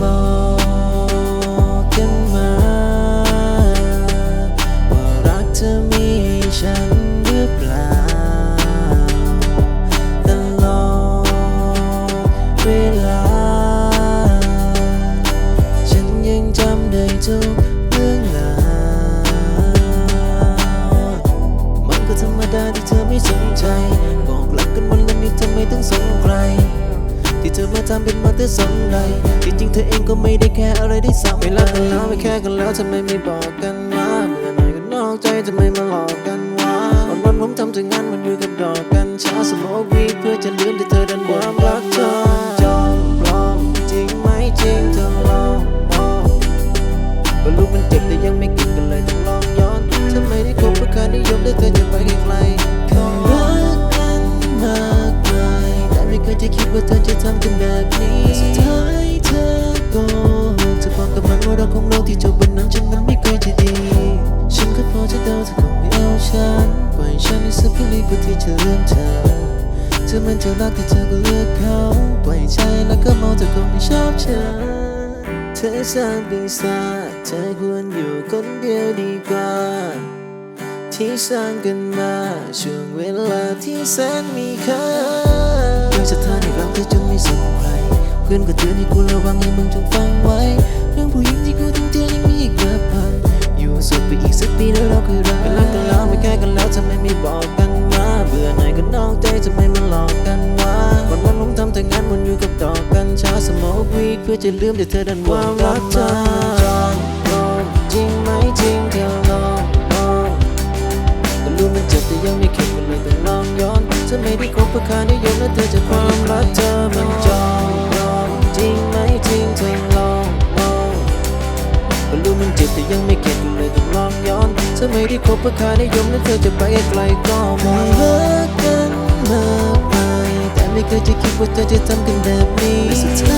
บอกกันมาว่ารักเธอมีฉันหรือเปล่าตลอดเวลา ฉันยังจำได้ทุกเรื่องราวมันก็ธรรมดาที่เธอไม่สนใจ บอกรักกันวันละนิดเธอไม่ต้องสนใคร ที่เธอมาทำเป็นมาเธอสนใจที่จริงๆเธอเองก็ไม่ได้แค่อะไรได้สักไม่รักกันแล้วไม่แค่กันแล้วทำไมไม่บอกกันว่าเมื่อไหร่ก็นอกใจทำไมมาหลอกกันวะวันวันๆผมทำแต่งานมันอยู่กับดอกกันช้าสมองวีเพื่อจะลืมแต่เธอดันความรักเธอจอมปลอมจริงไหมจริงเธอลองมองก็รู้มันเจ็บแต่ยังไม่ อมันเธอรักแต่เธอก็เลือกเขาปล่อยใจแล้วก็มองเธอคงไม่ชอบฉันเธอสร้างปีศาจเธอควรอยู่คนเดียวดีกว่า ที่สร้างกันมาช่วงเวลาที่แสนมีค่าเรื่องสถานีรักเธอจนไม่สนใครเพื่อนก็เตือนให้กูระวังให้มึงจงฟังไว้ พื่อจะลืมแต่เธอดันว่ารักเธอลองจริงไหมจริงเธอลองลองก็รู้มันเจ็บแต่ยังไม่เข็ดก็เลยต้องลองย้อนเธอไม่ได้คบกับค่านิยมแล้วเธอจะความรักเธอมันจองลองจริงไหมจริงเธอลองลองก็รู้มันเจ็บแต่ยังไม่เข็ดก็เลยต้องลองย้อนเธอไม่ได้คบกับค่านิยมแล้วเธอจะไปไกลๆก็มองเลิกกันมากมายแต่ไม่เคยจะคิดว่าเธอจะทำกันแบบนี้